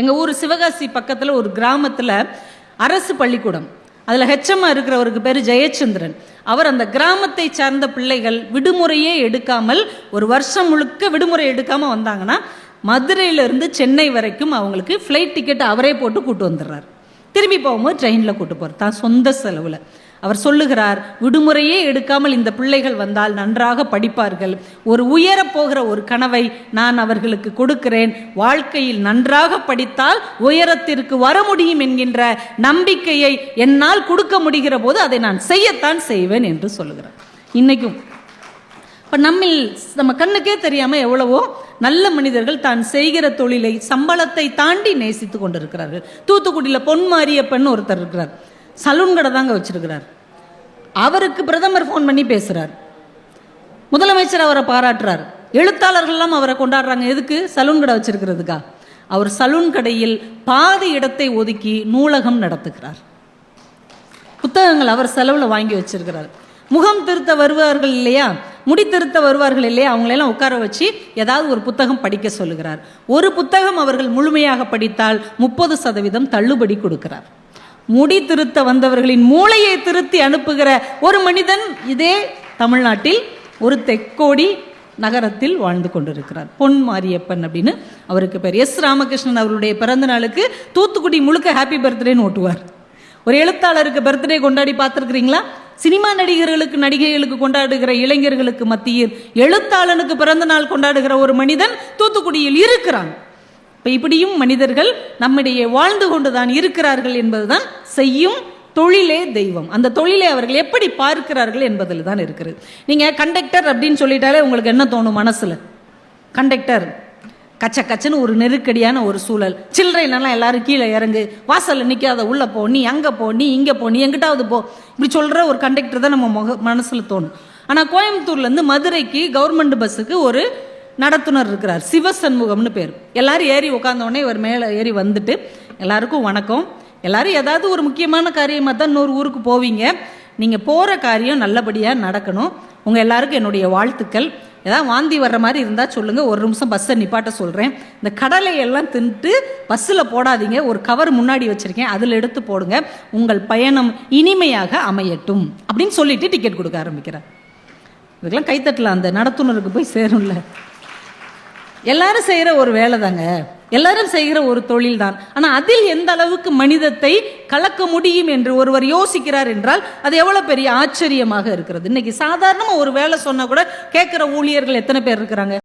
எங்கள் ஊர் சிவகாசி பக்கத்தில் ஒரு கிராமத்தில் அரசு பள்ளிக்கூடம். அதில் ஹெச்எம்மா இருக்கிறவருக்கு பேர் ஜெயச்சந்திரன். அவர் அந்த கிராமத்தை சார்ந்த பிள்ளைகள் விடுமுறையே எடுக்காமல் ஒரு வருஷம் முழுக்க விடுமுறை எடுக்காமல் வந்தாங்கன்னா மதுரையிலேருந்து சென்னை வரைக்கும் அவங்களுக்கு ஃப்ளைட் டிக்கெட் அவரே போட்டு கூட்டு வந்துடுறார். திரும்பி போகும்போது ட்ரெயினில் கூட்டு போகிறார் தான் சொந்த செலவில். அவர் சொல்லுகிறார் விடுமுறையே எடுக்காமல் இந்த பிள்ளைகள் வந்தால் நன்றாக படிப்பார்கள். ஒரு உயரப் போகிற ஒரு கனவை நான் அவர்களுக்கு கொடுக்கிறேன். வாழ்க்கையில் நன்றாக படித்தால் உயரத்திற்கு வர முடியும் என்கின்ற நம்பிக்கையை என்னால் கொடுக்க முடிகிற போது அதை நான் செய்யத்தான் செய்வேன் என்று சொல்லுகிறார். இன்னைக்கும் இப்போ நம்மில் நம்ம கண்ணுக்கே தெரியாமல் எவ்வளவோ நல்ல மனிதர்கள் தான் செய்கிற தொழிலை சம்பளத்தை தாண்டி நேசித்து கொண்டிருக்கிறார்கள். தூத்துக்குடியில் பொன் மாரியப்பன் ஒருத்தர் இருக்கிறார். சலூன் கடை தாங்க வச்சுருக்கிறார். அவருக்கு பிரதமர் ஃபோன் பண்ணி பேசுகிறார் முதலமைச்சர் அவரை பாராட்டுறார். எழுத்தாளர்கள்லாம் அவரை கொண்டாடுறாங்க. எதுக்கு? சலூன் கடை வச்சுருக்கிறதுக்கா? அவர் சலூன் கடையில் பாதி இடத்தை ஒதுக்கி நூலகம் நடத்துகிறார். புத்தகங்கள் அவர் செலவில் வாங்கி வச்சிருக்கிறார். முகம் திருத்த வருவார்கள் இல்லையா? முடி திருத்த வருவார்கள் இல்லையா? அவங்களெல்லாம் உட்கார வச்சு ஏதாவது ஒரு புத்தகம் படிக்க சொல்லுகிறார். ஒரு புத்தகம் அவர்கள் முழுமையாக படித்தால் முப்பது சதவீதம் தள்ளுபடி கொடுக்கிறார். முடி திருத்த வந்தவர்களின் மூளையை திருத்தி அனுப்புகிற ஒரு மனிதன் இதே தமிழ்நாட்டில் ஒரு தெக்கோடி நகரத்தில் வாழ்ந்து கொண்டிருக்கிறார். பொன் மாரியப்பன் அப்படின்னு அவருக்கு பேர். எஸ் ராமகிருஷ்ணன் அவருடைய பிறந்த நாளுக்கு தூத்துக்குடி முழுக்க ஹாப்பி பர்த்டேன்னு ஓட்டுவார். ஒரு எழுத்தாளருக்கு பர்த்டே கொண்டாடி பார்த்துருக்குறீங்களா? சினிமா நடிகர்களுக்கு நடிகைகளுக்கு கொண்டாடுகிற இளைஞர்களுக்கு மத்தியில் எழுத்தாளனுக்கு பிறந்த நாள் கொண்டாடுகிற ஒரு மனிதன் தூத்துக்குடியில் இருக்கிறான். இப்போ இப்படியும் மனிதர்கள் நம்மிடையே வாழ்ந்து கொண்டுதான் இருக்கிறார்கள் என்பதுதான் செய்யும் தொழிலே தெய்வம். அந்த தொழிலை அவர்கள் எப்படி பார்க்கிறார்கள் என்பதில் தான் இருக்கிறது. நீங்கள் கண்டக்டர் அப்படின்னு சொல்லிட்டாலே உங்களுக்கு என்ன தோணும் மனசில்? கண்டக்டர் கச்ச கச்சன்னு ஒரு நெருக்கடியான ஒரு சூழல். சில்லறையிலலாம் எல்லாரும் கீழே இறங்கு. வாசலில் நிற்காத உள்ளே போ. நீ அங்கே போ. நீ இங்கே போ. நீ எங்கிட்டாவது போ. இப்படி சொல்கிற ஒரு கண்டக்டர் தான் நம்ம முக மனசில் தோணும். ஆனால் கோயம்புத்தூர்லேருந்து மதுரைக்கு கவர்மெண்ட் பஸ்ஸுக்கு ஒரு நடத்துனர் இருக்கிறார். சிவசண்முகம்னு பேர். எல்லாரும் ஏறி உட்கார்ந்த இவர் மேலே ஏறி வந்துட்டு எல்லாருக்கும் வணக்கம். எல்லாரும் ஏதாவது ஒரு முக்கியமான காரியமாக தான் இன்னொரு ஊருக்கு போவீங்க. நீங்கள் போகிற காரியம் நல்லபடியாக நடக்கணும். உங்கள் எல்லாருக்கும் என்னுடைய வாழ்த்துக்கள். ஏதாவது வாந்தி வர்ற மாதிரி இருந்தால் சொல்லுங்கள் ஒரு நிமிஷம் பஸ்ஸை நிப்பாட்ட சொல்கிறேன் இந்த கடலை எல்லாம் தின்ட்டு பஸ்ஸில் போடாதீங்க. ஒரு கவர் முன்னாடி வச்சுருக்கேன். அதில் எடுத்து போடுங்க. உங்கள் பயணம் இனிமையாக அமையட்டும். அப்படின்னு சொல்லிட்டு டிக்கெட் கொடுக்க ஆரம்பிக்கிறார். இதுக்கெல்லாம் கைத்தட்டலாம். அந்த நடத்துனருக்கு போய் சேரும்ல. எல்லாரும் செய்கிற ஒரு வேலை தாங்க எல்லாரும் செய்கிற ஒரு தொழில் தான் ஆனால் அதில் எந்த அளவுக்கு மனிதத்தை கலக்க முடியும் என்று ஒருவர் யோசிக்கிறார் என்றால் அது எவ்வளோ பெரிய ஆச்சரியமாக இருக்கிறது. இன்னைக்கு சாதாரணமாக ஒரு வேலை சொன்னால் கூட கேட்குற ஊழியர்கள் எத்தனை பேர் இருக்கிறாங்க?